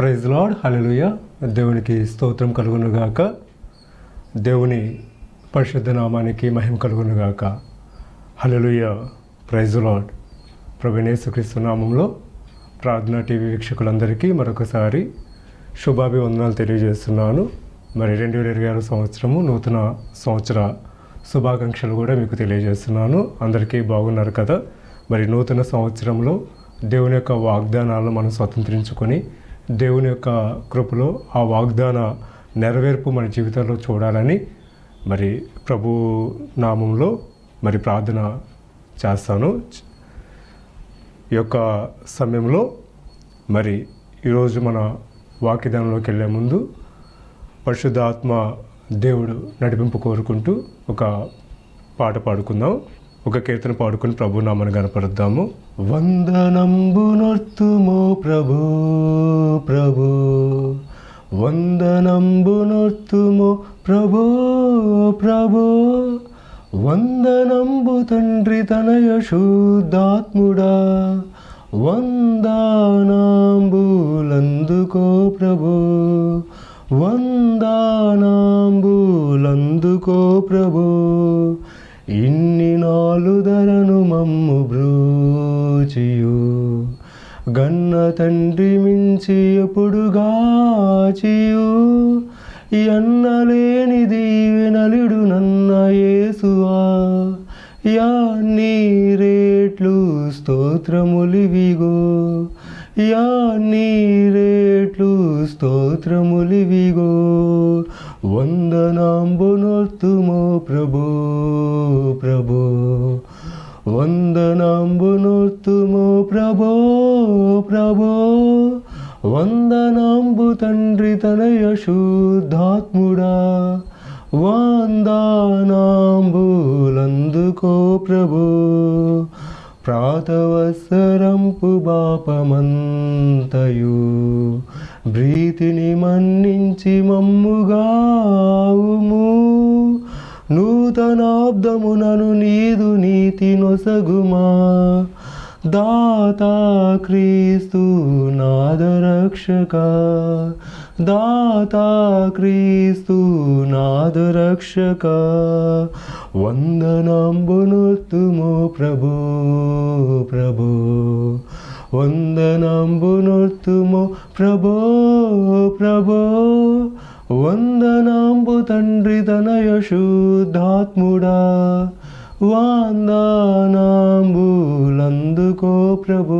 Praise lord హలలుయ దేవునికి స్తోత్రం కలుగునుగాక. దేవుని పరిశుద్ధ నామానికి మహిమ కలుగునుగాక. హలలుయ ప్రైజ్ లాడ్ ప్రవీణేశ్వక్రీస్తు నామంలో ప్రార్థన టీవీ వీక్షకులందరికీ మరొకసారి శుభాభివందనాలు తెలియజేస్తున్నాను. మరి రెండు వేల ఇరవై ఆరు సంవత్సరము నూతన సంవత్సర శుభాకాంక్షలు కూడా మీకు తెలియజేస్తున్నాను. అందరికీ బాగున్నారు కదా? మరి నూతన సంవత్సరంలో దేవుని యొక్క వాగ్దానాలను మనం స్వతంత్రించుకొని దేవుని యొక్క కృపలో ఆ వాగ్దాన నెరవేర్పు మన జీవితంలో చూడాలని మరి ప్రభు నామంలో మరి ప్రార్థన చేస్తాను. ఈ యొక్క సమయంలో మరి ఈరోజు మన వాక్యదానంలోకి వెళ్ళే ముందు పరిశుద్ధాత్మ దేవుడు నడిపింపు కోరుకుంటూ ఒక పాట పాడుకుందాం. ఒక కీర్తన పాడుకుని ప్రభు నామను కనపరుద్దాము. వందనంబునొర్తుము ప్రభు ప్రభు. వందనంబునుర్తుమో ప్రభు ప్రభు. వందనంబు తండ్రి తనయ శుద్ధాత్ముడా. వందానాంబులందుకో ప్రభు. వందానాంబులందుకో ప్రభు. ఇన్ని నాలుదరను మమ్ము బ్రూచియు. గన్న తండ్రి మించి ఎప్పుడుగాచియు ఎన్నలేని దీవెనలుడు నన్న యేసువా. యా నీ రేట్లు స్తోత్రములివిగో. యా నీ రేట్లు స్తోత్రములివిగో వందనాంబునొత్తుమో ప్రభు ప్రభు. వందనాంబునొత్తుమో ప్రభో ప్రభో. వందనాంబు తండ్రి తనయ శుద్ధాత్ముడా వందానాంబులందుకో ప్రభు. ప్రాతవసరంపు బాపమంతయు. భ్రీతిని మన్నించి మమ్ముగావుము. నూతనాబ్దమునను నీదు నీతి నొసగుమా. దాతా క్రీస్తు నాదరక్షక. దాతా క్రీస్తు నాదరక్షక వందనాంబునొత్తుమో ప్రభు ప్రభు వందనాంబునొత్తుమో ప్రభో ప్రభో వందనాంబు తండ్రి తనయశుద్ధాత్ముడా శుద్ధాత్ముడా వాందానాంబులందుకో ప్రభు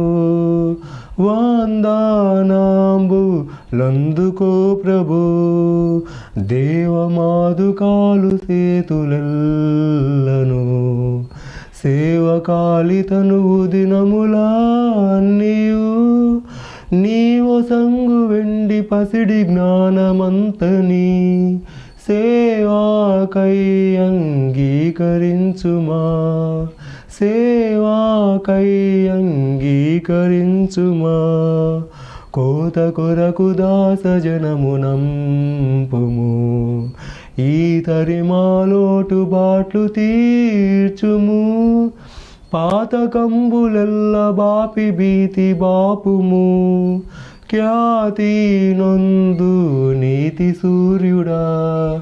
వాందానాంబులందుకో ప్రభు దేవమాదుకాలు సేతులెల్లను. సేవకాలి తనువు దినములాన్నీయు నీవు సంగు వెండి పసిడి జ్ఞానమంతని. సేవాకై అంగీకరించుమా సేవాకై అంగీకరించుమా? కోత కొరకు దాస జనమునంపుము ఈ తరిమాలోటు బాట్లు తీర్చుము. పాతకంబులెల్ల బాపి భీతి బాపుము. ఖ్యాతి నొందు నీతి సూర్యుడా.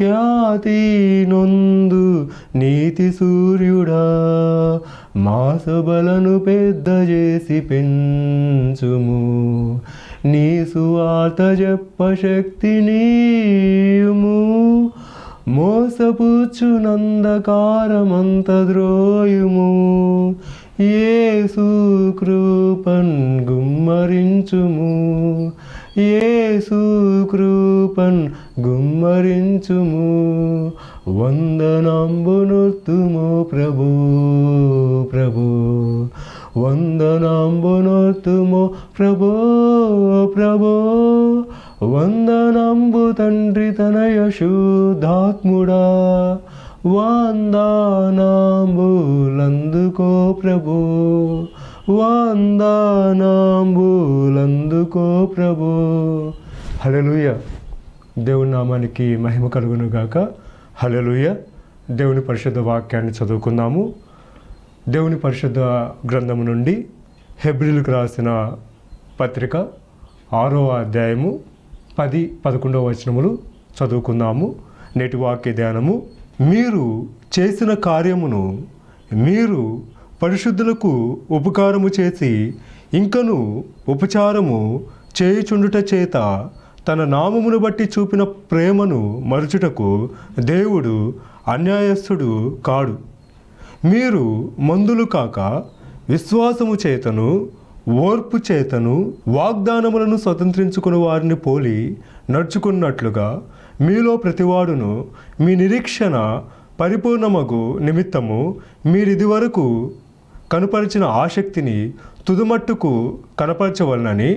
ఖ్యాతి నొందు నీతి సూర్యుడా మాసబలను పెద్ద చేసి పెంచుము. నీ సువార్త చెప్ప శక్తి నీయుము. మోసపుచ్చునందకారమంత ద్రోయుము. ఏసు కృపన్ గుమ్మరించుము. ఏసు కృపన్ గుమ్మరించుము వందనాంబునొర్తుము ప్రభు ప్రభు. వందనాంబునొర్తుము ప్రభో ప్రభో. వందనంబు తండ్రి తనయ శుద్ధాత్ముడా వందనాంబులందుకో ప్రభు. వందనాంబులందుకో ప్రభు. హలలుయ దేవుని నామానికి మహిమ కలుగును గాక హలలుయ దేవుని పరిశుద్ధ వాక్యాన్ని చదువుకుందాము. దేవుని పరిశుద్ధ గ్రంథము నుండి హెబ్రిల్కు రాసిన పత్రిక ఆరో అధ్యాయము పది పదకొండవ వచనములు చదువుకుందాము. నేటి వాక్య ధ్యానము. మీరు చేసిన కార్యమును మీరు పరిశుద్ధులకు ఉపకారము చేసి ఇంకను ఉపచారము చేయుచుండుట చేత తన నామమును బట్టి చూపిన ప్రేమను మరుచుటకు దేవుడు అన్యాయస్థుడు కాడు. మీరు మందులు కాక విశ్వాసము చేతను ఓర్పు చేతను వాగ్దానములను స్వతంత్రించుకుని వారిని పోలి నడుచుకున్నట్లుగా మీలో ప్రతివాడును మీ నిరీక్షణ పరిపూర్ణమగు నిమిత్తము మీరిది వరకు కనుపరిచిన ఆసక్తిని తుదుమట్టుకు కనపరచవలనని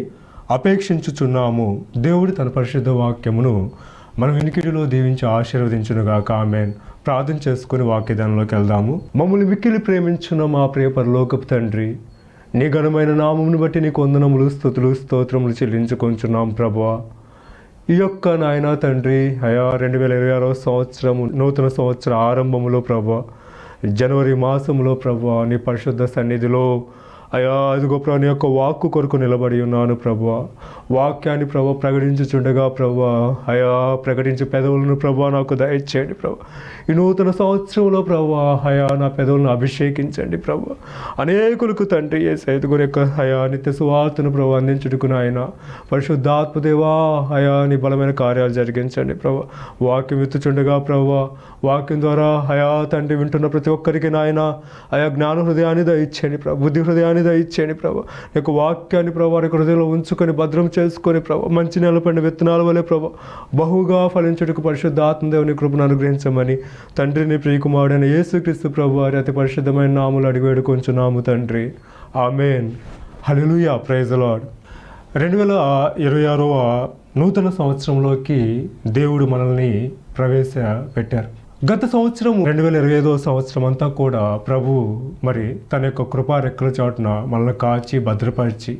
అపేక్షించుచున్నాము. దేవుడు తన పరిశుద్ధ వాక్యమును మన వెనుకిడిలో దీవించి ఆశీర్వదించునుగాక. ఆమెన్. ప్రార్థన చేసుకుని వాక్యదానంలోకి వెళ్దాము. మమ్మల్ని మిక్కిలి ప్రేమించున్న మా ప్రియ పరలోకపు తండ్రి నీ ఘనమైన నామమును బట్టి నీ కొందనములు స్థుతులు స్తోత్రములు చెల్లించుకొంచున్నాం ప్రభా ఈ యొక్క నాయన తండ్రి అయా రెండు వేల ఇరవై ఆరో సంవత్సరము నూతన సంవత్సర ఆరంభములో ప్రభా జనవరి మాసంలో ప్రభు నీ పరిశుద్ధ సన్నిధిలో అయా అదిగో ప్రభు నీ యొక్క వాక్కు కొరకు నిలబడి ఉన్నాను ప్రభా. వాక్యాన్ని ప్రభా ప్రకటించుచుండగా ప్రభా. అయా ప్రకటించే పెదవులను ప్రభా నాకు దయచేయండి ప్రభా. ఈ నూతన సంవత్సరంలో ప్రభా హయా నా పెదవులను అభిషేకించండి ప్రభా. అనేకులకు తండ్రి ఏ సైతుగురి యొక్క హయా నిత్య సువార్తను ప్రభు అందించుటకు నాయన. పరిశుద్ధాత్మదేవా హయా నీ బలమైన కార్యాలు జరిగించండి ప్రభా. వాక్యం ఎత్తుచుండగా ప్రభా వాక్యం ద్వారా హయా తండ్రి వింటున్న ప్రతి ఒక్కరికి నాయన. ఆయా జ్ఞాన హృదయాన్ని దయచేయండి ప్రభా బుద్ధి హృదయాన్ని దయచేయండి ప్రభా. యొక్క వాక్యాన్ని ప్రభా వారి యొక్క హృదయంలో ఉంచుకొని భద్రం చేసుకొని ప్రభా మంచి నెలపడిన విత్తనాల వలె ప్రభా బహుగా ఫలించుటకు పరిశుద్ధ ఆత్మదేవుని కృపను అనుగ్రహించమని తండ్రిని ప్రియకుమారుడైన యేసుక్రీస్తు ప్రభు వారి అతి పరిశుద్ధమైన నాములు అడిగి నాము తండ్రి. ఆమెన్. Hallelujah praise lord. రెండు వేల ఇరవై ఆరవ నూతన సంవత్సరంలోకి దేవుడు మనల్ని ప్రవేశపెట్టారు. గత సంవత్సరం రెండు వేల ఇరవై ఐదో సంవత్సరం అంతా కూడా ప్రభు మరి తన యొక్క కృపా రెక్కల చాటున మనల్ని కాచి భద్రపరిచి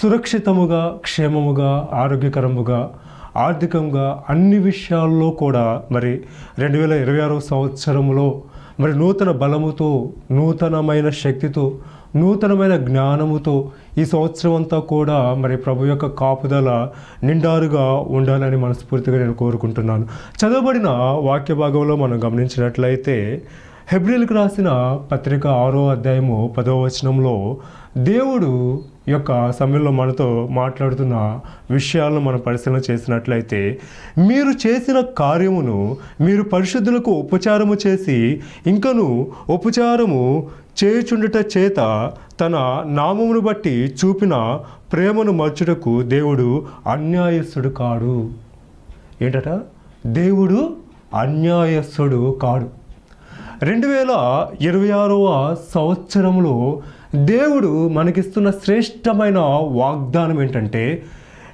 సురక్షితముగా క్షేమముగా ఆరోగ్యకరముగా ఆర్థికంగా అన్ని విషయాల్లో కూడా మరి రెండు వేల ఇరవై ఆరో సంవత్సరంలో మరి నూతన బలముతో నూతనమైన శక్తితో నూతనమైన జ్ఞానముతో ఈ సంవత్సరం అంతా కూడా మరి ప్రభు యొక్క కాపుదల నిండారుగా ఉండాలని మనస్ఫూర్తిగా నేను కోరుకుంటున్నాను. చదవబడిన వాక్య భాగంలో మనం గమనించినట్లయితే హెబ్రిల్కి రాసిన పత్రిక ఆరో అధ్యాయము పదో వచనంలో దేవుడు యొక్క సమయంలో మనతో మాట్లాడుతున్న విషయాలను మనం పరిశీలన చేసినట్లయితే మీరు చేసిన కార్యమును మీరు పరిశుద్ధులకు ఉపచారము చేసి ఇంకను ఉపచారము చేయుచుండుట చేత తన నామమును బట్టి చూపిన ప్రేమను మర్చుటకు దేవుడు అన్యాయస్తుడు కాడు. ఏంటట? దేవుడు అన్యాయస్తుడు కాడు. రెండు వేల ఇరవై ఆరవ సంవత్సరంలో దేవుడు మనకిస్తున్న శ్రేష్టమైన వాగ్దానం ఏంటంటే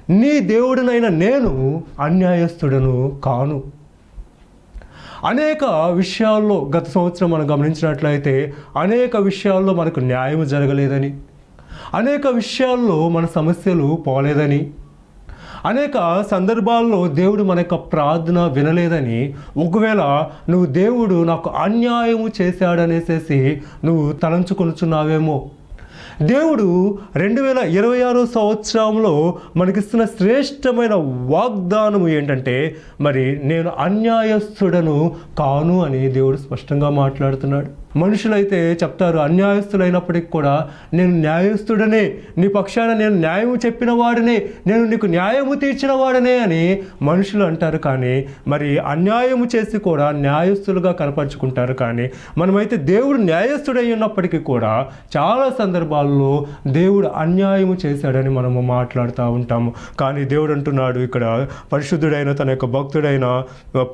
నీ దేవుడినైన నేను అన్యాయస్తుడను కాను. అనేక విషయాల్లో గత సంవత్సరం మనం గమనించినట్లయితే అనేక విషయాల్లో మనకు న్యాయం జరగలేదని అనేక విషయాల్లో మన సమస్యలు పోలేదని అనేక సందర్భాల్లో దేవుడు మన యొక్క ప్రార్థన వినలేదని ఒకవేళ నువ్వు దేవుడు నాకు అన్యాయము చేశాడనేసేసి నువ్వు తలంచుకొనుచున్నావేమో. దేవుడు రెండు వేల ఇరవై ఆరో సంవత్సరంలో మనకిస్తున్న శ్రేష్టమైన వాగ్దానము ఏంటంటే మరి నేను అన్యాయస్తుడను కాను అని దేవుడు స్పష్టంగా మాట్లాడుతున్నాడు. మనుషులైతే చెప్తారు అన్యాయస్తులైనప్పటికి కూడా నేను న్యాయస్తుడనే నీ పక్షాన నేను న్యాయం చెప్పిన వాడనే నేను నీకు న్యాయము తీర్చిన వాడనే అని మనుషులు అంటారు కానీ మరి అన్యాయము చేసి కూడా న్యాయస్తులుగా కనపరుచుకుంటారు కానీ మనమైతే దేవుడు న్యాయస్తుడై ఉన్నప్పటికీ కూడా చాలా సందర్భాల్లో దేవుడు అన్యాయము చేశాడని మనము మాట్లాడుతూ ఉంటాము. కానీ దేవుడు అంటున్నాడు ఇక్కడ పరిశుద్ధుడైన తన యొక్క భక్తుడైన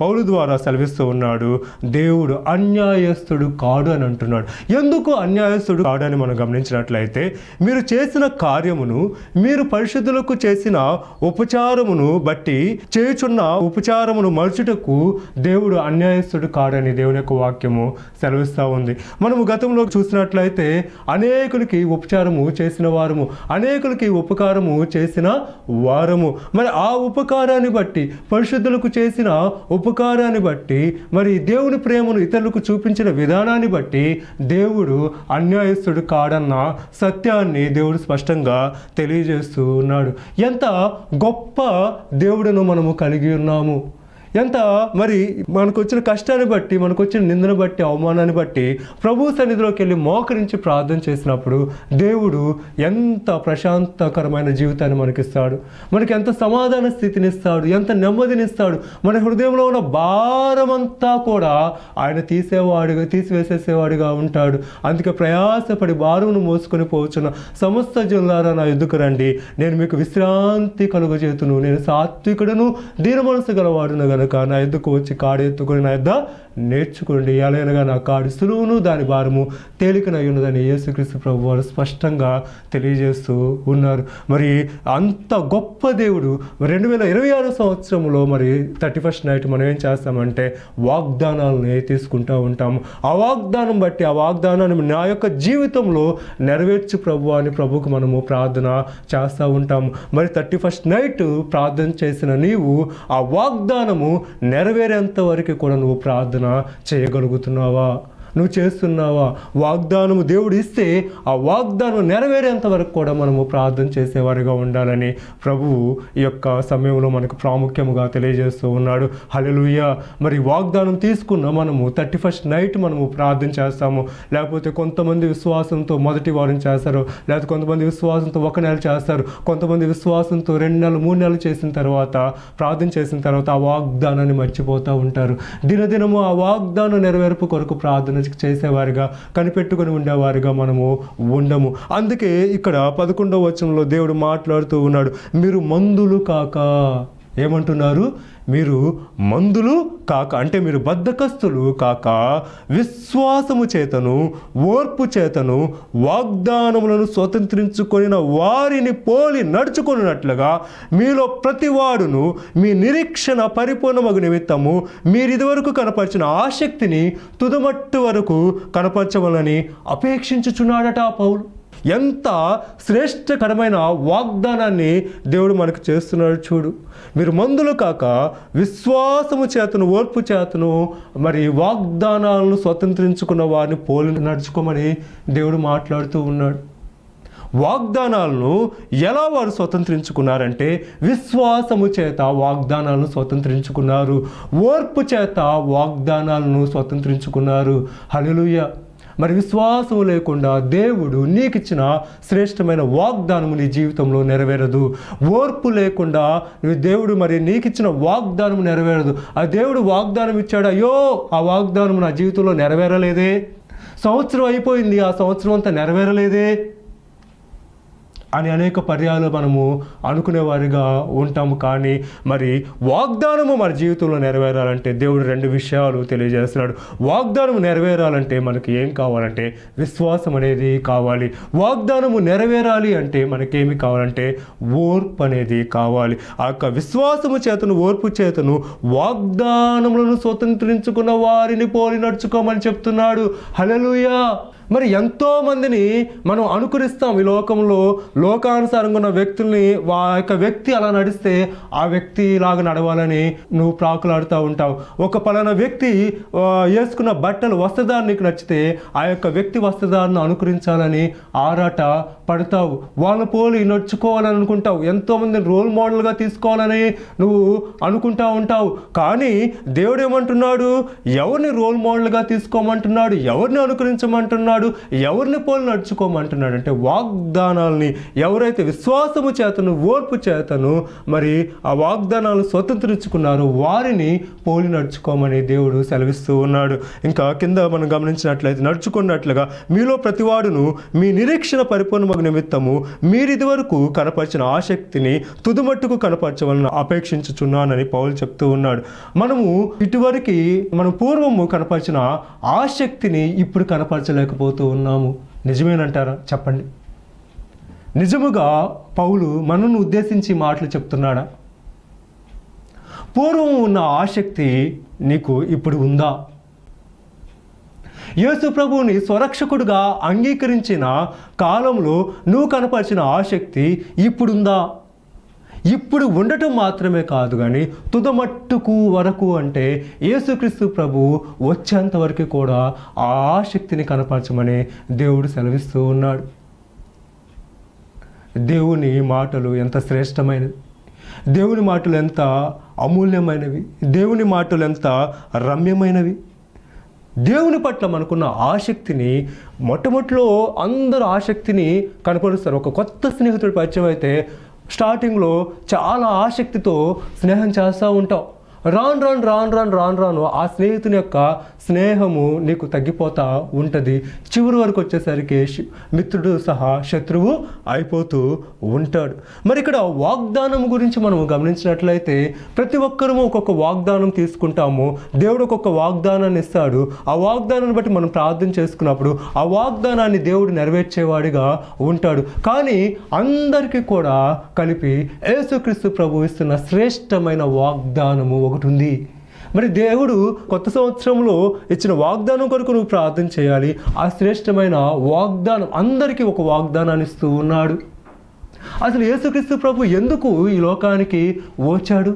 పౌలు ద్వారా సెలవిస్తూ ఉన్నాడు దేవుడు అన్యాయస్తుడు కాడు అని అంటున్నాడు. ఎందుకు అన్యాయస్తుడు కాడు అని మనం గమనించినట్లయితే మీరు చేసిన కార్యమును మీరు పరిశుద్ధులకు చేసిన ఉపచారమును బట్టి చేయుచున్న ఉపచారమును మరుచుటకు దేవుడు అన్యాయస్తుడు కాడని దేవుని యొక్క వాక్యము సెలవిస్తూ ఉంది. మనము గతంలో చూసినట్లయితే అనేకులకి ఉపచారము చేసిన వారము అనేకులకి ఉపకారము చేసిన వారము. మరి ఆ ఉపకారాన్ని బట్టి పరిశుద్ధులకు చేసిన ఉపకారాన్ని బట్టి మరి దేవుని ప్రేమను ఇతరులకు చూపించిన విధానాన్ని బట్టి బట్టి దేవుడు అన్యాయస్తుడు కాడన్న సత్యాన్ని దేవుడు స్పష్టంగా తెలియజేస్తూ ఉన్నాడు ఎంత గొప్ప దేవుడును మనము కలిగి ఉన్నాము. ఎంత? మరి మనకు వచ్చిన కష్టాన్ని బట్టి మనకు వచ్చిన నిందను బట్టి అవమానాన్ని బట్టి ప్రభు సన్నిధిలోకి వెళ్ళి మోకరించి ప్రార్థన చేసినప్పుడు దేవుడు ఎంత ప్రశాంతకరమైన జీవితాన్ని మనకిస్తాడు. మనకి ఎంత సమాధాన స్థితిని ఇస్తాడు ఎంత నెమ్మదినిస్తాడు. మన హృదయంలో ఉన్న భారమంతా కూడా ఆయన తీసేవాడుగా తీసివేసేసేవాడిగా ఉంటాడు. అందుకే ప్రయాసపడి భారమును మోసుకొని పోవచ్చున్న సమస్త జనులారా నా ఎద్దుకు రండి. నేను మీకు విశ్రాంతి కలుగజేతును. నేను సాత్వికుడును దీన మనసు గలవాడును కనుక నా ఎందుకు వచ్చి కాడు ఎత్తుకొని నా యొద్ద నేర్చుకోండి. ఎలాగనగా నా కాడు సులువును దాని భారము తేలికనై ఉన్నదని యేసుక్రీస్తు ప్రభు వారు స్పష్టంగా తెలియజేస్తూ ఉన్నారు. మరి అంత గొప్ప దేవుడు రెండు వేల ఇరవై ఆరు సంవత్సరంలో మరి థర్టీ ఫస్ట్ నైట్ మనం ఏం చేస్తామంటే వాగ్దానాలని తీసుకుంటూ ఉంటాము ఆ వాగ్దానం బట్టి ఆ వాగ్దానాన్ని నా యొక్క జీవితంలో నెరవేర్చు ప్రభు అని ప్రభుకు మనము ప్రార్థన చేస్తూ ఉంటాము మరి థర్టీ ఫస్ట్ నైట్ ప్రార్థన చేసిన నీవు ఆ వాగ్దానము నెరవేరేంత వరకు కూడా నువ్వు ప్రార్థన చేయగలుగుతున్నావా? నువ్వు చేస్తున్నావా? వాగ్దానము దేవుడు ఇస్తే ఆ వాగ్దానం నెరవేరేంత వరకు కూడా మనము ప్రార్థన చేసేవారిగా ఉండాలని ప్రభువు ఈ యొక్క సమయంలో మనకు ప్రాముఖ్యముగా తెలియజేస్తూ ఉన్నాడు. హల్లెలూయా. మరి వాగ్దానం తీసుకున్న మనము థర్టీ ఫస్ట్ నైట్ మనము ప్రార్థన చేస్తాము. లేకపోతే కొంతమంది విశ్వాసంతో మొదటి వారం చేస్తారు. లేకపోతే కొంతమంది విశ్వాసంతో ఒక నెల చేస్తారు. కొంతమంది విశ్వాసంతో రెండు నెలలు మూడు నెలలు చేసిన తర్వాత ప్రార్థన చేసిన తర్వాత ఆ వాగ్దానాన్ని మర్చిపోతూ ఉంటారు. దినదినము ఆ వాగ్దానం నెరవేర్పు కొరకు ప్రార్థన చేసేవారిగా కనిపెట్టుకొని ఉండేవారిగా మనము ఉండము. అందుకే ఇక్కడ పదకొండవ వచనంలో దేవుడు మాట్లాడుతూ ఉన్నాడు మీరు మందులు కాక. ఏమంటున్నారు? మీరు మందులు కాక అంటే మీరు బద్ధకస్తులు కాక విశ్వాసము చేతను ఓర్పు చేతను వాగ్దానములను స్వతంత్రించుకొనిన వారిని పోలి నడుచుకున్నట్లుగా మీలో ప్రతివాడును మీ నిరీక్షణ పరిపూర్ణమగు నిమిత్తము మీరు ఇదివరకు కనపరిచిన ఆసక్తిని తుదమట్టు వరకు కనపరచవలని అపేక్షించుచున్నాడట ఆ పౌలు. ఎంత శ్రేష్టకరమైన వాగ్దానాన్ని దేవుడు మనకు చేస్తున్నాడు చూడు. మీరు మందులు కాక విశ్వాసము చేతను ఓర్పు చేతను మరి వాగ్దానాలను స్వతంత్రించుకున్న వారిని పోలి నడుచుకోమని దేవుడు మాట్లాడుతూ ఉన్నాడు. వాగ్దానాలను ఎలా వారు స్వతంత్రించుకున్నారంటే విశ్వాసము చేత వాగ్దానాలను స్వతంత్రించుకున్నారు ఓర్పు చేత వాగ్దానాలను స్వతంత్రించుకున్నారు. హల్లెలూయా. మరి విశ్వాసం లేకుండా దేవుడు నీకిచ్చిన శ్రేష్టమైన వాగ్దానము నీ జీవితంలో నెరవేరదు. ఓర్పు లేకుండా దేవుడు మరి నీకిచ్చిన వాగ్దానం నెరవేరదు. ఆ దేవుడు వాగ్దానం ఇచ్చాడు అయ్యో ఆ వాగ్దానం నా జీవితంలో నెరవేరలేదే. సంవత్సరం అయిపోయింది ఆ సంవత్సరం అంతా నెరవేరలేదే. అని అనేక పర్యాలు మనము అనుకునేవారిగా ఉంటాము. కానీ మరి వాగ్దానము మన జీవితంలో నెరవేరాలంటే దేవుడు రెండు విషయాలు తెలియజేస్తున్నాడు. వాగ్దానము నెరవేరాలంటే మనకి ఏం కావాలంటే విశ్వాసం అనేది కావాలి. వాగ్దానము నెరవేరాలి అంటే మనకేమి కావాలంటే ఓర్పు అనేది కావాలి. ఆ యొక్క విశ్వాసము చేతను ఓర్పు చేతను వాగ్దానములను స్వతంత్రించుకున్న వారిని పోలి నడుచుకోమని చెప్తున్నాడు. హలలుయా మరి ఎంతో మందిని మనం అనుకరిస్తాం ఈ లోకంలో లోకానుసారంగా ఉన్న వ్యక్తుల్ని వా యొక్క వ్యక్తి అలా నడిస్తే ఆ వ్యక్తి లాగా నడవాలని నువ్వు ప్రాకులాడుతూ ఉంటావు. ఒక పలానా వ్యక్తి వేసుకున్న బట్టలు వస్త్రధారణ నీకు నచ్చితే ఆ యొక్క వ్యక్తి వస్త్రధారణ అనుకరించాలని ఆరాట పడతావు. వాళ్ళ పోలి నడుచుకోవాలని అనుకుంటావు. ఎంతోమందిని రోల్ మోడల్గా తీసుకోవాలని నువ్వు అనుకుంటా ఉంటావు. కానీ దేవుడు ఏమంటున్నాడు ఎవరిని రోల్ మోడల్గా తీసుకోమంటున్నాడు? ఎవరిని అనుకరించమంటున్నాడు? ఎవరిని పోలి నడుచుకోమంటున్నాడు? అంటే వాగ్దానాల్ని ఎవరైతే విశ్వాసము చేతను ఓర్పు చేతను మరి ఆ వాగ్దానాలు స్వతంత్రించుకున్నారో వారిని పోలి నడుచుకోమని దేవుడు సెలవిస్తూ ఉన్నాడు. ఇంకా కింద మనం గమనించినట్లయితే నడుచుకున్నట్లుగా మీలో ప్రతివాడును మీ నిరీక్షణ పరిపూర్ణ పరిపూర్ణమగు నిమిత్తము మీరిది వరకు కనపరిచిన ఆసక్తిని తుదుమట్టుకు కనపరచవలన అపేక్షించుచున్నానని పౌలు చెప్తూ ఉన్నాడు. మనము ఇటువరకు మనం పూర్వము కనపరిచిన ఆసక్తిని ఇప్పుడు కనపరచలేకపోతూ ఉన్నాము. నిజమేనంటారా? చెప్పండి. నిజముగా పౌలు మనను ఉద్దేశించి మాటలు చెప్తున్నాడా? పూర్వం ఉన్న ఆసక్తి నీకు ఇప్పుడు ఉందా? యేసు ప్రభువుని స్వరక్షకుడుగా అంగీకరించిన కాలంలో నువ్వు కనపరిచిన ఆసక్తి ఇప్పుడుందా? ఇప్పుడు ఉండటం మాత్రమే కాదు కానీ తుదమట్టుకు వరకు అంటే యేసుక్రీస్తు ప్రభు వచ్చేంత వరకు కూడా ఆ శక్తిని కనపరచమని దేవుడు సెలవిస్తూ ఉన్నాడు. దేవుని మాటలు ఎంత శ్రేష్టమైనవి. దేవుని మాటలు ఎంత అమూల్యమైనవి. దేవుని మాటలు ఎంత రమ్యమైనవి. దేవుని పట్ల మనకున్న ఆసక్తిని మొట్టమొదటిలో అందరూ ఆసక్తిని కనపరుస్తారు ఒక కొత్త స్నేహితుడు పరిచయం అయితే స్టార్టింగ్లో చాలా ఆసక్తితో స్నేహం చేస్తూ ఉంటాం. రాను రాను రాను రాను రాను రాను ఆ స్నేహితుని యొక్క స్నేహము నీకు తగ్గిపోతా ఉంటుంది. చివరి వరకు వచ్చేసరికి మిత్రుడు సహా శత్రువు అయిపోతూ ఉంటాడు. మరి ఇక్కడ వాగ్దానం గురించి మనం గమనించినట్లయితే ప్రతి ఒక్కరము ఒక్కొక్క వాగ్దానం తీసుకుంటాము. దేవుడు ఒక్కొక్క వాగ్దానాన్ని ఇస్తాడు. ఆ వాగ్దానాన్ని బట్టి మనం ప్రార్థన చేసుకున్నప్పుడు ఆ వాగ్దానాన్ని దేవుడు నెరవేర్చేవాడిగా ఉంటాడు. కానీ అందరికీ కూడా కలిపి యేసుక్రీస్తు ప్రభు ఇస్తున్న శ్రేష్టమైన వాగ్దానము ఒకటి ఉంది. మరి దేవుడు కొత్త సంవత్సరంలో ఇచ్చిన వాగ్దానం కొరకు నువ్వు ప్రార్థన చేయాలి. ఆ శ్రేష్టమైన వాగ్దానం అందరికీ ఒక వాగ్దానాన్ని ఇస్తూ ఉన్నాడు. అసలు యేసుక్రీస్తు ప్రభు ఎందుకు ఈ లోకానికి వచ్చాడు?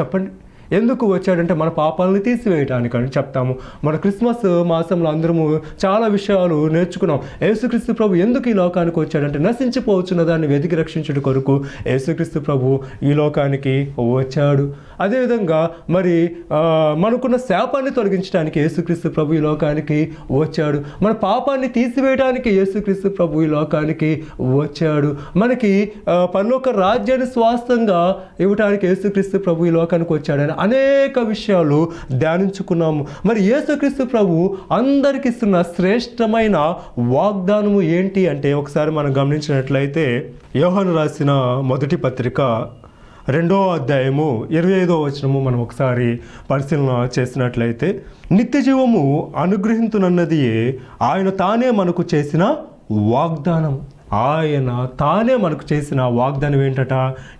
చెప్పండి. ఎందుకు వచ్చాడంటే మన పాపాలను తీసివేయటానికి అని చెప్తాము. మన క్రిస్మస్ మాసంలో అందరము చాలా విషయాలు నేర్చుకున్నాం. యేసుక్రీస్తు ప్రభు ఎందుకు ఈ లోకానికి వచ్చాడంటే నశించిపోవచ్చున్న దాన్ని వెతికి రక్షించడం కొరకు యేసుక్రీస్తు ప్రభు ఈ లోకానికి వచ్చాడు. అదేవిధంగా మరి మనకున్న శాపాన్ని తొలగించడానికి యేసుక్రీస్తు ప్రభు ఈ లోకానికి వచ్చాడు. మన పాపాన్ని తీసివేయడానికి యేసుక్రీస్తు ప్రభు ఈ లోకానికి వచ్చాడు. మనకి ఆ, పరలోక రాజ్యాన్ని స్వాస్థంగా ఇవ్వటానికి యేసుక్రీస్తు ప్రభు ఈ లోకానికి వచ్చాడని అనేక విషయాలు ధ్యానించుకున్నాము. మరి యేసుక్రీస్తు ప్రభు అందరికి ఇస్తున్న శ్రేష్టమైన వాగ్దానము ఏంటి అంటే ఒకసారి మనం గమనించినట్లయితే యోహను రాసిన మొదటి పత్రిక రెండో అధ్యాయము ఇరవై ఐదో వచనము మనం ఒకసారి పరిశీలన చేసినట్లయితే నిత్య జీవము అనుగ్రహించునన్నది ఆయన తానే మనకు చేసిన వాగ్దానం ఆయన తానే మనకు చేసిన వాగ్దానం ఏంటట?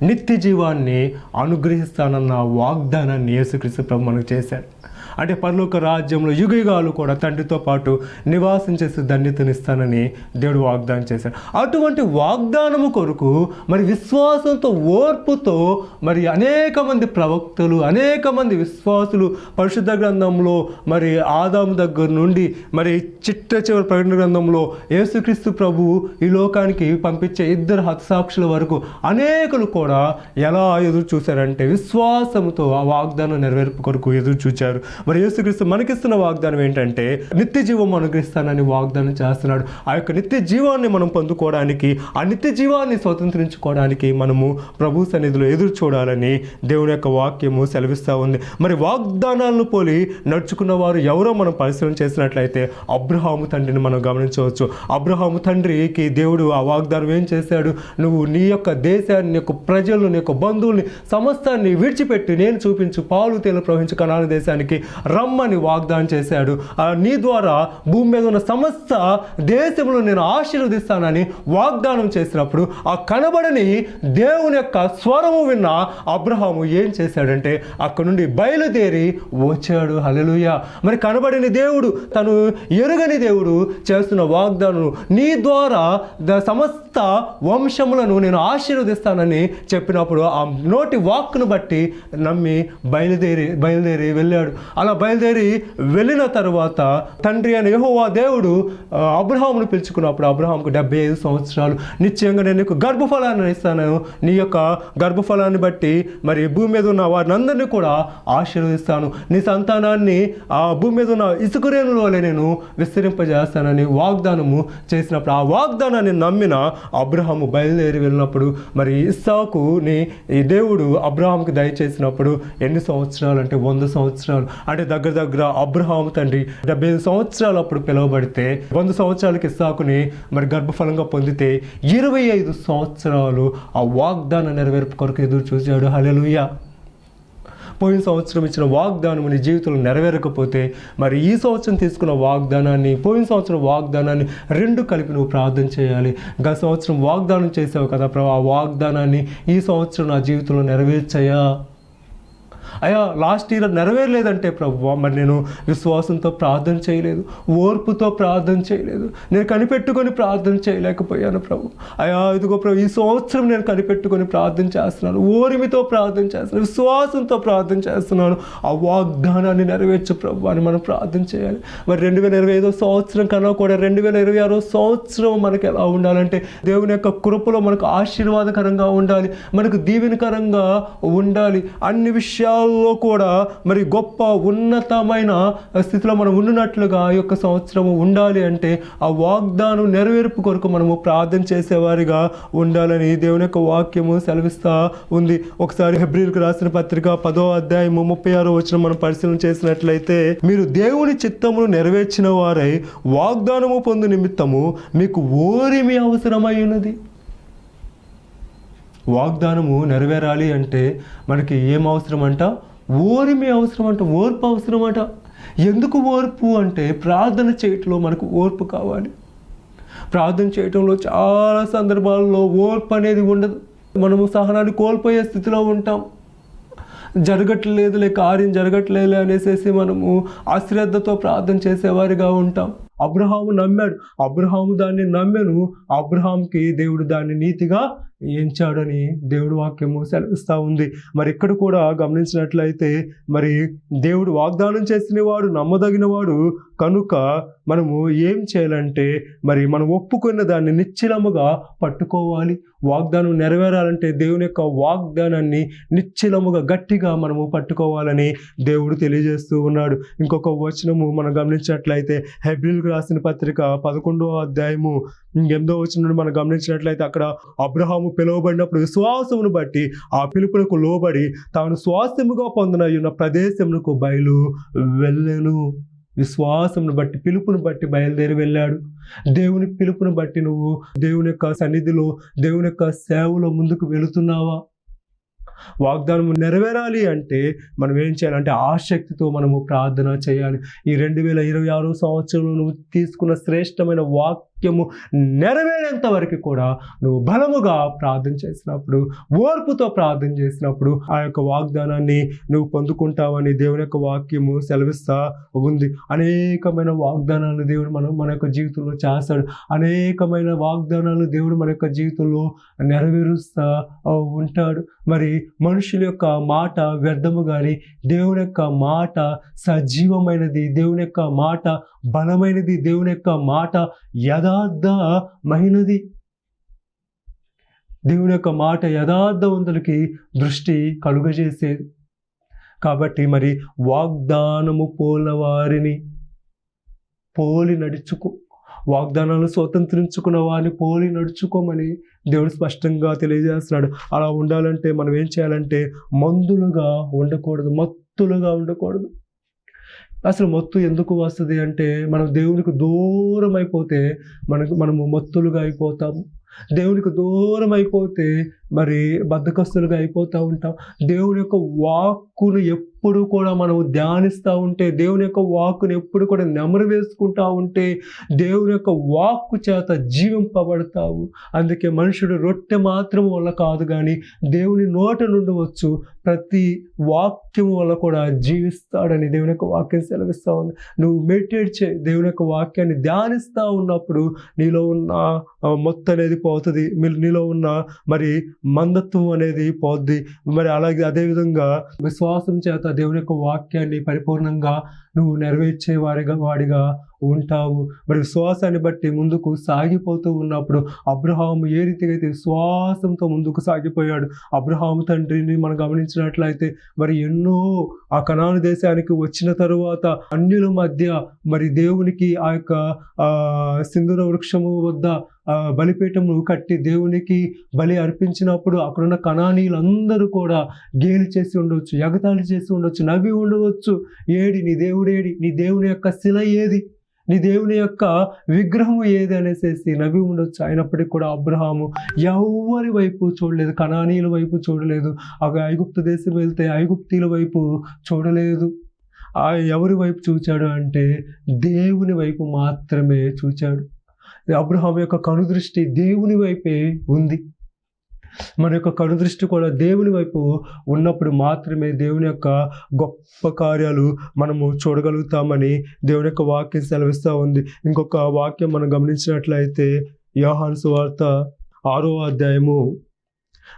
నిత్య జీవాన్ని అనుగ్రహిస్తానన్న వాగ్దానాన్ని యేసుక్రీస్తు ప్రభు మనకు చేశాడు. అంటే పరలోక రాజ్యంలో యుగయుగాలు కూడా తండ్రితో పాటు నివాసం చేసే ధన్యతనిస్తానని దేవుడు వాగ్దానం చేశాడు. అటువంటి వాగ్దానము కొరకు మరి విశ్వాసంతో ఓర్పుతో మరి అనేక మంది ప్రవక్తలు అనేక మంది విశ్వాసులు పరిశుద్ధ గ్రంథంలో మరి ఆదాము దగ్గర నుండి మరి చిట్ట చివరి ప్రకటన గ్రంథంలో యేసుక్రీస్తు ప్రభు ఈ లోకానికి పంపించే ఇద్దరు హతసాక్షుల వరకు అనేకులు కూడా ఎలా ఎదురు చూశారంటే విశ్వాసంతో ఆ వాగ్దానం నెరవేర్పు కొరకు ఎదురు చూచారు. మరి యేసుక్రీస్తు మనకిస్తున్న వాగ్దానం ఏంటంటే నిత్య జీవం అనుగ్రహిస్తానని వాగ్దానం చేస్తున్నాడు. ఆ యొక్క నిత్య జీవాన్ని మనం పొందుకోవడానికి ఆ నిత్య జీవాన్ని స్వతంత్రించుకోవడానికి మనము ప్రభు సన్నిధిలో ఎదురు చూడాలని దేవుని యొక్క వాక్యము సెలవిస్తూ ఉంది. మరి వాగ్దానాలను పోలి నడుచుకున్న వారు ఎవరో మనం పరిశీలన చేసినట్లయితే అబ్రహాము తండ్రిని మనం గమనించవచ్చు. అబ్రహాము తండ్రికి దేవుడు ఆ వాగ్దానం ఏం చేశాడు? నువ్వు నీ యొక్క దేశాన్ని నీ యొక్క ప్రజలను నీ యొక్క బంధువుల్ని సమస్తాన్ని విడిచిపెట్టి నేను చూపించు పాలు తేలు ప్రవహించు కణాల దేశానికి రమ్మని వాగ్దానం చేశాడు. ఆ నీ ద్వారా భూమి మీద ఉన్న సమస్త దేశంలో నేను ఆశీర్వదిస్తానని వాగ్దానం చేసినప్పుడు ఆ కనబడని దేవుని యొక్క స్వరము విన్న అబ్రహాము ఏం చేశాడంటే అక్కడ నుండి బయలుదేరి వచ్చాడు. హలలుయ మరి కనబడని దేవుడు తను ఎరుగని దేవుడు చేస్తున్న వాగ్దానం నీ ద్వారా సమస్త వంశములను నేను ఆశీర్వదిస్తానని చెప్పినప్పుడు ఆ నోటి వాక్కును బట్టి నమ్మి బయలుదేరి బయలుదేరి వెళ్ళాడు. అలా బయలుదేరి వెళ్ళిన తర్వాత తండ్రి అని యహోవా దేవుడు అబ్రహామును పిలుచుకున్నప్పుడు అబ్రహాంకు డెబ్బై ఐదు సంవత్సరాలు. నిశ్చయంగా నేను నీకు గర్భఫలాన్ని ఇస్తాను. నీ యొక్క గర్భఫలాన్ని బట్టి మరి భూమి మీద ఉన్న వారిని అందరినీ కూడా ఆశీర్వదిస్తాను. నీ సంతానాన్ని ఆ భూమి మీద ఉన్న ఇసుకరేణులోనే నేను విస్తరింపజేస్తానని వాగ్దానము చేసినప్పుడు ఆ వాగ్దానాన్ని నమ్మిన అబ్రహాము బయలుదేరి వెళ్ళినప్పుడు మరి ఇస్సాకుని ఈ దేవుడు అబ్రహాంకి దయచేసినప్పుడు ఎన్ని సంవత్సరాలు అంటే వంద సంవత్సరాలు. అంటే దగ్గర దగ్గర అబ్రహాం తండ్రి డెబ్బై ఐదు సంవత్సరాలు అప్పుడు పిలువబడితే వంద సంవత్సరాలకి ఇస్సాకుని మరి గర్భఫలంగా పొందితే ఇరవై ఐదు సంవత్సరాలు ఆ వాగ్దాన నెరవేర్పు కొరకు ఎదురు చూశాడు. హలెలుయ పోయిన సంవత్సరం ఇచ్చిన వాగ్దానం నీ జీవితంలో నెరవేరకపోతే మరి ఈ సంవత్సరం తీసుకున్న వాగ్దానాన్ని పోయిన సంవత్సరం వాగ్దానాన్ని రెండు కలిపి నువ్వు ప్రార్థన చేయాలి. గత సంవత్సరం వాగ్దానం చేసావు కదా ప్రభు ఆ వాగ్దానాన్ని ఈ సంవత్సరం నా జీవితంలో నెరవేర్చయా? అయ్యా లాస్ట్ ఇయర్ నెరవేరలేదంటే ప్రభు మరి నేను విశ్వాసంతో ప్రార్థన చేయలేదు ఓర్పుతో ప్రార్థన చేయలేదు నేను కనిపెట్టుకొని ప్రార్థన చేయలేకపోయాను ప్రభు. అయ్యా ఇదిగో ప్రభు ఈ సంవత్సరం నేను కనిపెట్టుకొని ప్రార్థన చేస్తున్నాను ఓరిమితో ప్రార్థన చేస్తున్నాను విశ్వాసంతో ప్రార్థన చేస్తున్నాను. ఆ వాగ్దానాన్ని నెరవేర్చు ప్రభు అని మనం ప్రార్థన చేయాలి. మరి రెండు వేల ఇరవై ఐదో సంవత్సరం కన్నా కూడా రెండు వేల ఇరవై ఆరో సంవత్సరం మనకి ఎలా ఉండాలంటే దేవుని యొక్క కృపలో మనకు ఆశీర్వాదకరంగా ఉండాలి మనకు దీవెనకరంగా ఉండాలి. అన్ని విషయాలు విషయాల్లో కూడా మరి గొప్ప ఉన్నతమైన స్థితిలో మనం ఉన్నట్లుగా ఈ యొక్క సంవత్సరము ఉండాలి అంటే ఆ వాగ్దానం నెరవేర్పు కొరకు మనము ప్రార్థన చేసేవారిగా ఉండాలని దేవుని యొక్క వాక్యము సెలవిస్తూ ఉంది. ఒకసారి ఫిబ్రవరికి రాసిన పత్రిక పదో అధ్యాయము ముప్పై ఆరో వచ్చిన మనం పరిశీలన చేసినట్లయితే మీరు దేవుని చిత్తమును నెరవేర్చిన వారై వాగ్దానము పొందు నిమిత్తము మీకు ఓరిమి అవసరమై ఉన్నది. వాగ్దానము నెరవేరాలి అంటే మనకి ఏం అవసరం అంట ఓరిమి అవసరం అంట ఓర్పు అవసరం అంట ఎందుకు ఓర్పు అంటే ప్రార్థన చేయటంలో మనకు ఓర్పు కావాలి. ప్రార్థన చేయటంలో చాలా సందర్భాల్లో ఓర్పు అనేది ఉండదు. మనము సహనాన్ని కోల్పోయే స్థితిలో ఉంటాం. జరగట్లేదులే కార్యం జరగట్లేదు అనేసి మనము అశ్రద్ధతో ప్రార్థన చేసేవారిగా ఉంటాం. అబ్రహాము నమ్మాడు. అబ్రహాము దాన్ని నమ్మెను. అబ్రహాంకి దేవుడు దాన్ని నీతిగా ఎంచాడని దేవుడు వాక్యము సెలవిస్తూ ఉంది. మరి ఇక్కడ కూడా గమనించినట్లయితే మరి దేవుడు వాగ్దానం చేసిన వాడు నమ్మదగిన వాడు కనుక మనము ఏం చేయాలంటే మరి మనం ఒప్పుకున్న దాన్ని నిశ్చలముగా పట్టుకోవాలి. వాగ్దానం నెరవేరాలంటే దేవుని యొక్క వాగ్దానాన్ని నిశ్చలముగా గట్టిగా మనము పట్టుకోవాలని దేవుడు తెలియజేస్తూ ఉన్నాడు. ఇంకొక వచనము మనం గమనించినట్లయితే హెబ్రిల్ రాసిన పత్రిక పదకొండవ అధ్యాయము ఎనిమిదో వచ్చిన మనం గమనించినట్లయితే అక్కడ అబ్రహాము పిలువబడినప్పుడు విశ్వాసమును బట్టి ఆ పిలుపులకు లోబడి తాను స్వాస్థ్యముగా పొందనయ్యున్న ప్రదేశమునకు బయలు వెళ్ళను. విశ్వాసమును బట్టి పిలుపును బట్టి బయలుదేరి వెళ్ళాడు. దేవుని పిలుపును బట్టి నువ్వు దేవుని యొక్క సన్నిధిలో దేవుని యొక్క సేవలో ముందుకు వెళుతున్నావా? వాగ్దానం నెరవేరాలి అంటే మనం ఏం చేయాలంటే ఆసక్తితో మనము ప్రార్థన చేయాలి. ఈ రెండు వేల ఇరవై ఆరు సంవత్సరంలో నువ్వు తీసుకున్న శ్రేష్టమైన వాక్యము నెరవేరేంత వరకు కూడా నువ్వు బలముగా ప్రార్థన చేసినప్పుడు ఓర్పుతో ప్రార్థన చేసినప్పుడు ఆ యొక్క వాగ్దానాన్ని నువ్వు పొందుకుంటావని దేవుని యొక్క వాక్యము సెలవిస్తా ఉంది. అనేకమైన వాగ్దానాలు దేవుడు మనం మన యొక్క జీవితంలో చేస్తాడు. అనేకమైన వాగ్దానాలు దేవుడు మన యొక్క జీవితంలో నెరవేరుస్తా ఉంటాడు. మరి మనుషుల యొక్క మాట వ్యర్థము కానీ దేవుని యొక్క మాట సజీవమైనది దేవుని యొక్క మాట బలమైనది దేవుని యొక్క మాట యథార్థమైనది దేవుని యొక్క మాట యథార్థవంతులకి దృష్టి కలుగజేసేది కాబట్టి మరి వాగ్దానము పోల వారిని పోలి నడుచుకో వాగ్దానాలు స్వతంత్రించుకున్న వారిని పోలి నడుచుకోమని దేవుడు స్పష్టంగా తెలియజేస్తున్నాడు. అలా ఉండాలంటే మనం ఏం చేయాలంటే మందులుగా ఉండకూడదు మత్తులుగా ఉండకూడదు. అసలు మత్తు ఎందుకు వస్తుంది అంటే మనం దేవునికి దూరం అయిపోతే మనకు మనము మత్తులుగా అయిపోతాము. దేవునికి దూరం అయిపోతే మరి బద్దకస్తులుగా అయిపోతూ ఉంటాం. దేవుని యొక్క వాక్కును ఎప్పుడు కూడా మనం ధ్యానిస్తూ ఉంటే దేవుని యొక్క వాక్కును ఎప్పుడు కూడా నెమరు వేసుకుంటూ ఉంటే దేవుని యొక్క వాక్కు చేత జీవింపబడతావు. అందుకే మనుషుడు రొట్టె మాత్రం వల్ల కాదు కానీ దేవుని నోట నుండి వచ్చు. ప్రతి వాక్యం వల్ల కూడా జీవిస్తాడని దేవుని యొక్క వాక్యం సెలవిస్తూ ఉంది. నువ్వు మెడిటేట్ చే దేవుని యొక్క వాక్యాన్ని ధ్యానిస్తూ ఉన్నప్పుడు నీలో ఉన్న మొత్తం అనేది పోతుంది. నీలో ఉన్న మరి మందత్వం అనేది పోద్ది. మరి అలాగే అదేవిధంగా విశ్వాసం చేత దేవుని యొక్క వాక్యాన్ని పరిపూర్ణంగా నువ్వు నెరవేర్చే వారిగా వాడిగా ఉంటావు. మరి విశ్వాసాన్ని బట్టి ముందుకు సాగిపోతూ ఉన్నప్పుడు అబ్రహాము ఏ రీతిగా అయితే విశ్వాసంతో ముందుకు సాగిపోయాడు అబ్రహాము తండ్రిని మనం గమనించినట్లయితే మరి ఎన్నో ఆ కణాను దేశానికి వచ్చిన తరువాత అన్యుల మధ్య మరి దేవునికి ఆ యొక్క సింధుర వృక్షము వద్ద ఆ, బలిపీఠము కట్టి దేవునికి బలి అర్పించినప్పుడు అక్కడున్న కణానీయులందరూ కూడా గేలి చేసి ఉండవచ్చు ఎగతాళి చేసి ఉండవచ్చు నవ్వి ఉండవచ్చు. ఏడి నీ దేవుడేడి నీ దేవుని యొక్క శిల ఏది? నీ దేవుని యొక్క విగ్రహం ఏది అనేసి నవ్వి ఉండొచ్చు. అయినప్పటికీ కూడా అబ్రహాము ఎవరి వైపు చూడలేదు కణానీయుల వైపు చూడలేదు ఒక ఐగుప్తు దేశం వెళ్తే ఐగుప్తీల వైపు చూడలేదు. ఆ ఎవరి వైపు చూచాడు అంటే దేవుని వైపు మాత్రమే చూచాడు. అబ్రహాం యొక్క కనుదృష్టి దేవుని వైపే ఉంది. మన యొక్క కనుదృష్టి కూడా దేవుని వైపు ఉన్నప్పుడు మాత్రమే దేవుని యొక్క గొప్ప కార్యాలు మనము చూడగలుగుతామని దేవుని యొక్క వాక్యం సెలవిస్తూ ఉంది. ఇంకొక వాక్యం మనం గమనించినట్లయితే యోహాన్స్ వార్త ఆరో అధ్యాయము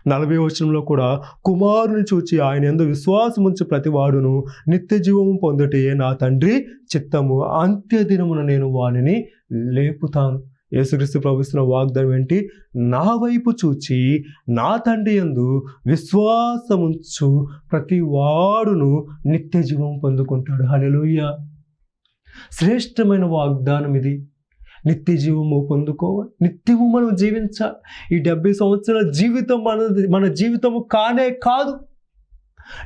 నలభై వచనంలో కూడా కుమారుని చూచి ఆయన ఎందు విశ్వాసం ఉంచి ప్రతివాడును నిత్య జీవము పొందటే నా తండ్రి చిత్తము. అంత్య దినమున నేను వానిని లేపుతాను. యేసుక్రీస్తు ప్రభుత్వ వాగ్దానం ఏంటి? నా వైపు చూచి నా తండ్రి యందు విశ్వాసముంచు ప్రతి వాడును నిత్య జీవం పొందుకుంటాడు. హల్లెలూయా. శ్రేష్టమైన వాగ్దానం ఇది. నిత్య జీవము పొందుకోవాలి. నిత్యము మనం జీవించాలి. ఈ డెబ్బై సంవత్సరాల జీవితం మన మన జీవితము కానే కాదు.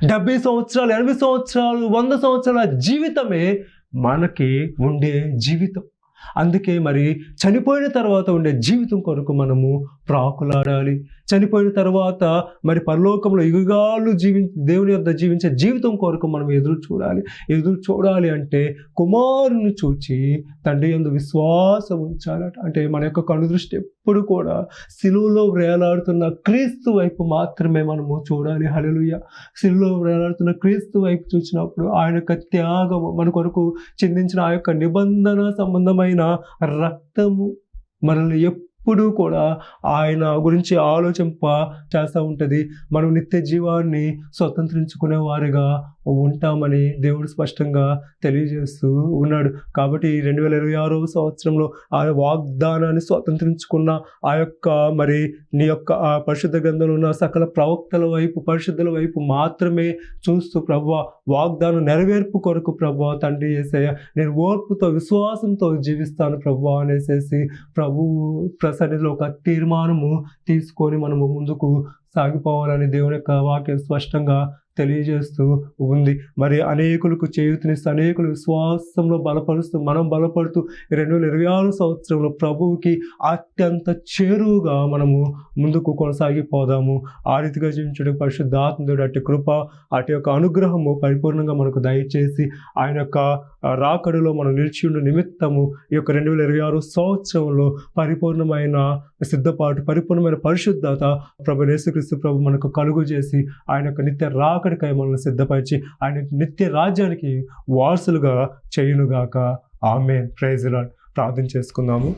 డెబ్బై సంవత్సరాలు ఎనభై సంవత్సరాలు వంద సంవత్సరాల జీవితమే మనకి ఉండే జీవితం. అందుకే మరి చనిపోయిన తర్వాత ఉండే జీవితం కొరకు మనము ప్రాకులాడాలి. చనిపోయిన తర్వాత మరి పరలోకంలో యుగాలు జీవి దేవుని యొద్ద జీవించే జీవితం కొరకు మనం ఎదురు చూడాలి. ఎదురు చూడాలి అంటే కుమారుని చూచి తండ్రి యందు విశ్వాసం ఉంచాలట. అంటే మన యొక్క కనుదృష్టి ఎప్పుడు కూడా సిలువలో వేలాడుతున్న క్రీస్తు వైపు మాత్రమే మనము చూడాలి. హల్లెలూయా. సిలువలో వేలాడుతున్న క్రీస్తు వైపు చూసినప్పుడు ఆయన యొక్క త్యాగము మన కొరకు చిందించిన ఆ యొక్క నిబంధన సంబంధమైన రక్తము మనల్ని ఎప్పుడు కూడా ఆయన గురించి ఆలోచింప చేస్తూ ఉంటుంది. మనం నిత్య జీవాన్ని స్వతంత్రించుకునే వారిగా ఉంటామని దేవుడు స్పష్టంగా తెలియజేస్తూ ఉన్నాడు. కాబట్టి రెండు వేల ఇరవై ఆరవ సంవత్సరంలో ఆ వాగ్దానాన్ని స్వతంత్రించుకున్న ఆ యొక్క మరి నీ యొక్క ఆ పరిశుద్ధ గ్రంథంలో ఉన్న సకల ప్రవక్తల వైపు పరిశుద్ధుల వైపు మాత్రమే చూస్తూ ప్రభు వాగ్దానం నెరవేర్పు కొరకు ప్రభు తండ్రి చేసేయ నేను ఓర్పుతో విశ్వాసంతో జీవిస్తాను ప్రభు అనేసేసి ప్రభు ప్రసన్నిధిలో ఒక తీర్మానము తీసుకొని మనము ముందుకు సాగిపోవాలని దేవుని యొక్క వాక్యం స్పష్టంగా తెలియజేస్తూ ఉంది. మరి అనేకులకు చేయూతనిస్తూ అనేకులు విశ్వాసంలో బలపరుస్తూ మనం బలపడుతూ రెండు వేల ఇరవై ఆరు సంవత్సరంలో ప్రభువుకి అత్యంత చేరువుగా మనము ముందుకు కొనసాగిపోదాము. ఆ రీతిగా జీవించడం పరిశుద్ధాత్మడు అటు కృప అటు యొక్క అనుగ్రహము పరిపూర్ణంగా మనకు దయచేసి ఆయన యొక్క రాకడలో మనం నిలిచి ఉండే నిమిత్తము ఈ యొక్క రెండు వేల ఇరవై ఆరు సంవత్సరంలో పరిపూర్ణమైన సిద్ధపాటు పరిపూర్ణమైన పరిశుద్ధత ప్రభు యేసుక్రీస్తు ప్రభు మనకు కలుగు చేసి ఆయన యొక్క నిత్య రాక రాకడికై మనల్ని సిద్ధపరిచి ఆయన నిత్య రాజ్యానికి వారసులుగా చేయునుగాక. ఆమె ప్రైజ్ ప్రార్థన చేసుకుందాము.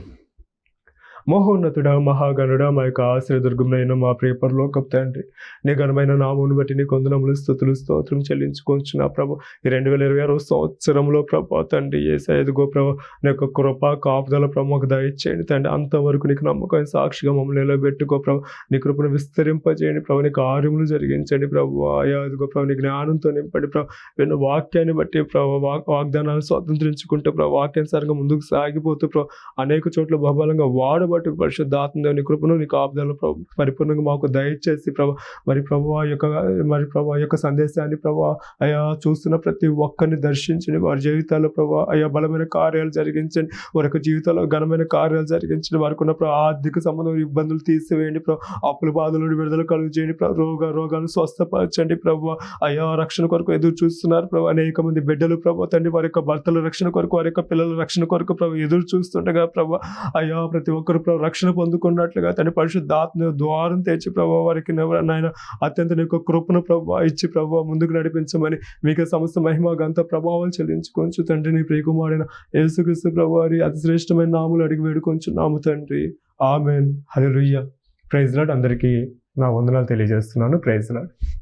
మహోన్నతుడ మహాగణుడ మా యొక్క ఆశ్రయదుర్గమైన మా ప్రియ పరలోకపు తండ్రి. నీ ఘనమైన నామమును బట్టి నీ కొందనములు స్థుతులు స్తోత్రం చెల్లించుకోవచ్చు నా ప్రభు. ఈ రెండు వేల ఇరవై ఆరో సంవత్సరంలో ప్రభా తండ్రి ఏ ఎదుగో ప్రభు నీ యొక్క కృప కాపుదల ప్రముఖ దయచేయండి తండ్రి. అంతవరకు నీకు నమ్మకం సాక్షిగా మమ్మల్ని నిలబెట్టుకో ప్రభు. నీ కృపను విస్తరింపజేయండి ప్రభు. నీ కార్యములు జరిగించండి ప్రభు. ఆయా ఎదుగో ప్రభు నీ జ్ఞానంతో నింపండి ప్రభు. విన్న వాక్యాన్ని బట్టి ప్రభు వాగ్దానాన్ని వాగ్దానాలు స్వతంత్రించుకుంటూ ప్రభు వాక్యానుసారంగా ముందుకు సాగిపోతూ ప్రభు. అనేక చోట్ల బహుబలంగా వాడబట్టి పరిశుద్ధాత్మ కృపను నీ కాపుదలను పరిపూర్ణంగా మాకు దయచేసి ప్రభా మరి ప్రభు ఆ యొక్క మరి ప్రభు ఆ యొక్క సందేశాన్ని ప్రభు అయా చూస్తున్న ప్రతి ఒక్కరిని దర్శించండి. వారి జీవితాల్లో ప్రభు అయా బలమైన కార్యాలు జరిగించండి. వారి యొక్క జీవితాల్లో ఘనమైన కార్యాలు జరిగించండి. వారికి ఉన్న ఆర్థిక సంబంధం ఇబ్బందులు తీసివేయండి ప్రభు. అప్పుల బాధల నుండి విడుదల కలుగు చేయండి రోగ రోగాలు స్వస్థపరచండి ప్రభు. అయా రక్షణ కొరకు ఎదురు చూస్తున్నారు ప్రభు. అనేక మంది బిడ్డలు ప్రభు తండ్రి వారి యొక్క భర్తల రక్షణ కొరకు వారి యొక్క పిల్లల రక్షణ కొరకు ప్రభు ఎదురు చూస్తుండగా ప్రభు అయా ప్రతి ఒక్కరు ప్రభు రక్షణ పొందుకున్నట్లుగా తన పరిశుద్ధాత్మ ద్వారం తెచ్చి ప్రభావ వారికి నాయన అత్యంత నీ యొక్క కృపను ప్రభావ ఇచ్చి ప్రభావ ముందుకు నడిపించమని మీకు సమస్త మహిమ గంత ప్రభావం చెల్లించుకొంచు తండ్రి నీ ప్రియకుమారైన యేసుక్రీస్తు ప్రభు వారి అతి శ్రేష్టమైన నాములు అడిగి వేడుకొంచు నాము తండ్రి. ఆమెన్. హల్లెలూయా. Praise lord. అందరికీ నా వందనాలు తెలియజేస్తున్నాను. Praise lord.